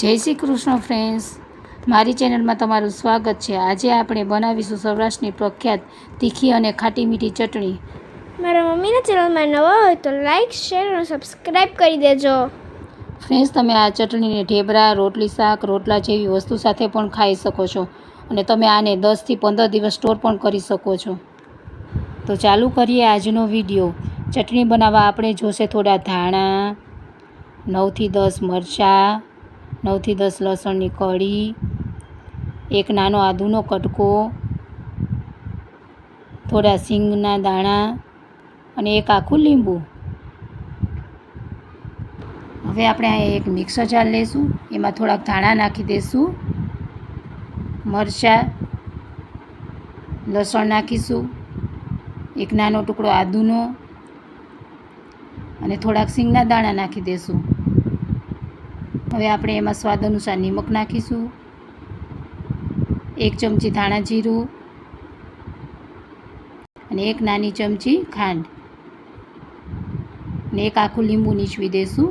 જય શ્રી કૃષ્ણ ફ્રેન્ડ્સ મારી ચેનલમાં તમારું સ્વાગત છે. આજે આપણે બનાવીશું સૌરાષ્ટ્રની પ્રખ્યાત તીખી અને ખાટી મીઠી ચટણી. મારા મમ્મીના ચેનલમાં નવા હોય તો લાઈક શેર અને સબસ્ક્રાઈબ કરી દેજો. ફ્રેન્ડ્સ તમે આ ચટણીને ઢેબરા રોટલી શાક રોટલા જેવી વસ્તુ સાથે પણ ખાઈ શકો છો અને તમે આને દસથી પંદર દિવસ સ્ટોર પણ કરી શકો છો. તો ચાલુ કરીએ આજનો વીડિયો ચટણી બનાવવા આપણે જોશે થોડા ધાણા નવથી દસ મરચાં નવથી દસ લસણની કળી, એક નાનો આદુનો કટકો, થોડા સિંગના દાણા અને એક આખું લીંબુ. હવે આપણે એક મિક્સર જાર લઈશું એમાં થોડાક ધાણા નાખી દઈશું મરચાં, લસણ નાખીશું, એક નાનો ટુકડો આદુનો અને થોડાક સિંગના દાણા નાખી દઈશું હવે આપણે એમાં સ્વાદ અનુસાર નિમક નાખીશું. એક ચમચી ધાણા જીરું અને એક નાની ચમચી ખાંડ. અને એક આખું લીંબુ નીચવી દઈશું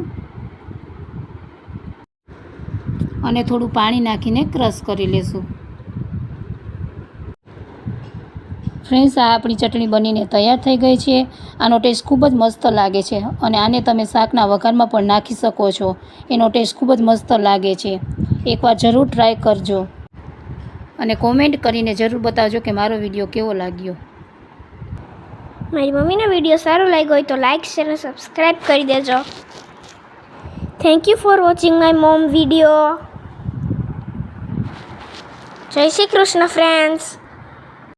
અને થોડું પાણી નાખીને ક્રશ કરી લેશું. ફ્રેન્ડ્સ, આ આપણી ચટણી બનીને તૈયાર થઈ ગઈ છે. આનો ટેસ્ટ ખૂબ જ મસ્ત લાગે છે અને આને તમે શાકના વઘારમાં પણ નાખી શકો છો. એનો ટેસ્ટ ખૂબ જ મસ્ત લાગે છે. એકવાર જરૂર ટ્રાય કરજો. અને કોમેન્ટ કરીને જરૂર બતાવજો કે મારો વીડિયો કેવો લાગ્યો. મારી મમ્મીનો વીડિયો સારો લાગ્યો હોય તો લાઈક શેર અને સબસ્ક્રાઈબ કરી દેજો. Thank you for watching my mom video જય શ્રી કૃષ્ણ ફ્રેન્ડ્સ